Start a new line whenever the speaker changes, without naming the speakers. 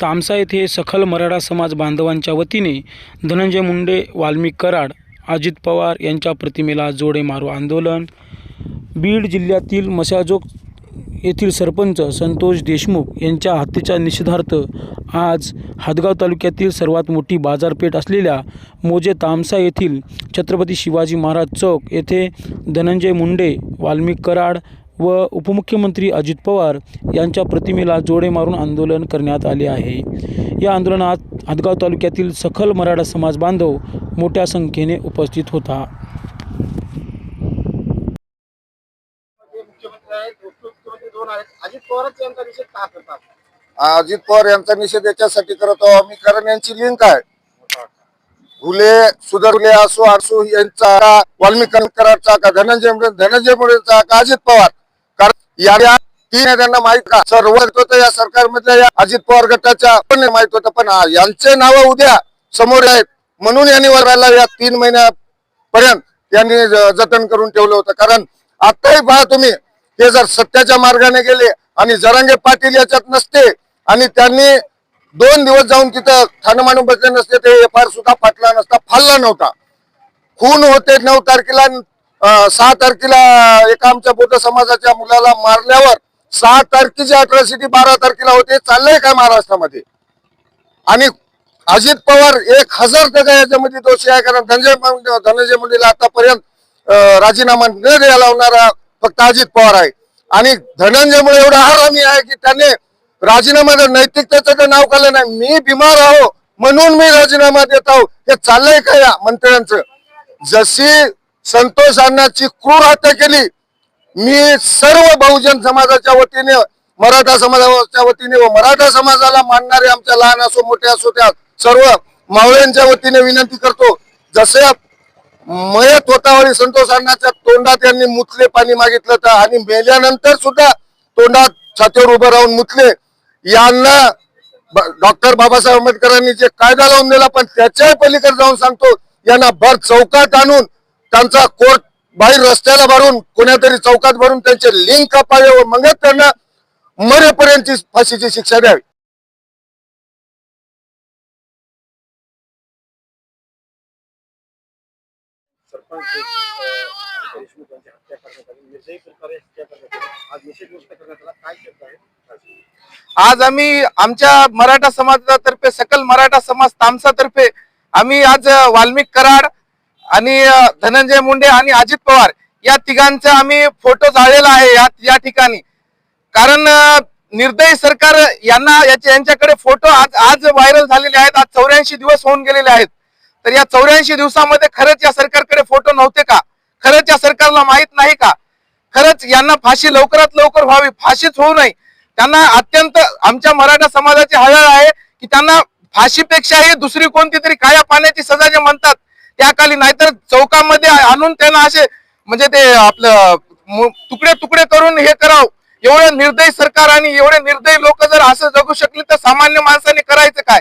तामसा येथे सखल मराठा समाज बांधवांच्या वतीने धनंजय मुंडे वाल्मिक कराड अजित पवार यांच्या प्रतिमेला जोडे मारू आंदोलन. बीड जिल्ह्यातील मशाजोग येथील सरपंच संतोष देशमुख यांच्या हत्येच्या निषेधार्थ आज हदगाव तालुक्यातील सर्वात मोठी बाजारपेठ असलेल्या मोजे तामसा येथील छत्रपती शिवाजी महाराज चौक येथे धनंजय मुंडे वाल्मिक कराड व उपमुख्यमंत्री अजित पवार यांच्या प्रतिमेला जोडे मारून आंदोलन करण्यात आले आहे. या आंदोलनात हदगाव तालुक्यातील सखल मराठा समाज बांधव मोठ्या संख्येने उपस्थित होता.
अजित पवारच यांचा निषेध का करतात?
अजित पवार यांचा निषेध याच्यासाठी करत आहोत आम्ही कारण यांची लिंक आहे. फुले सुधरले असो असो यांचा वाल्मिक कराडचा का धनंजय धनंजय मुंडेचा का अजित पवार? या तीन त्यांना माहीत का? सर्व होतं या सरकारमधल्या या अजित पवार गटाच्या पण माहीत होतं पण यांचे नाव उद्या समोर आहेत. म्हणून यांनी वराला या तीन महिन्यापर्यंत यांनी जतन करून ठेवलं होतं. कारण आताही पहा तुम्ही हे जर सत्याच्या मार्गाने गेले आणि जरांगे पाटील याच्यात नसते आणि त्यांनी दोन दिवस जाऊन तिथं ठाणे मानून बसले नसते ते एफ आर सुद्धा फाटला नसता फालला नव्हता. खून होते नऊ तारखेला सहा तारखेला एका आमच्या बौद्ध समाजाच्या मुलाला मारल्यावर सहा तारखेची अट्रॉसिटी बारा तारखेला होते. चाललंय काय महाराष्ट्रामध्ये? आणि अजित पवार एक हजार टक्का याच्यामध्ये दोषी आहे कारण धनंजय धनंजय मुंडेला आतापर्यंत राजीनामा न द्यायला लावणारा फक्त अजित पवार आहे. आणि धनंजयमुळे एवढा हरामी आहे की त्याने राजीनामा नैतिकतेचं तर नाव काढलं नाही. मी बिमार आहो म्हणून मी राजीनामा देत आहो. हे चाललंय का या मंत्र्यांचं? जशी संतोष अण्णाची क्रूर हत्या केली. मी सर्व बहुजन समाजाच्या वतीने मराठा समाजाच्या वतीने व मराठा समाजाला मानणारे आमच्या लहान असो मोठे असो त्या सर्व मावळ्यांच्या वतीने विनंती करतो. जसे मयत होतावळी संतोष अण्णाच्या तोंडात यांनी मुतले पाणी मागितलं तर आणि मेल्यानंतर सुद्धा तोंडात छातीवर उभं राहून मुतले. यांना डॉक्टर बाबासाहेब आंबेडकरांनी जे कायदा लावून दिला पण त्याच्याही पलीकडे जाऊन सांगतो यांना भर चौकात आणून त्यांचा कोर्ट बाहेर रस्त्याला भरून कोण्यातरी चौकात भरून त्यांचे लिंक कापावे व मगच त्यांना मरेपर्यंतची फाशीची शिक्षा द्यावी.
आज
आम्ही आमच्या मराठा समाजातर्फे सकल मराठा समाज तामसातर्फे आम्ही आज वाल्मिक कराड आणि धनंजय मुंडे आणि अजित पवार या तिघांचा आम्ही फोटो जाळलेला आहे या या ठिकाणी. कारण निर्दयी सरकार यांना याचे यांच्याकडे फोटो आज आज व्हायरल झालेले आहेत. आज चौऱ्याऐंशी दिवस होऊन गेलेले आहेत. तर या चौऱ्याऐंशी दिवसामध्ये खरंच या सरकारकडे फोटो नव्हते का? खरंच या सरकारला माहीत नाही का? खरंच यांना फाशी लवकरात लवकर व्हावी. फाशीच होऊ नये. त्यांना अत्यंत आमच्या मराठा समाजाची हळहळ आहे की त्यांना फाशीपेक्षाही दुसरी कोणती तरी काया पाण्याची सजा जे म्हणतात त्या खाली नाहीतर चौकामध्ये आणून त्यांना असे म्हणजे ते आपलं तुकडे तुकडे करून हे करावं. एवढे निर्दयी सरकार आणि एवढे निर्दयी लोक जर असं जगू शकले तर सामान्य माणसाने करायचं काय?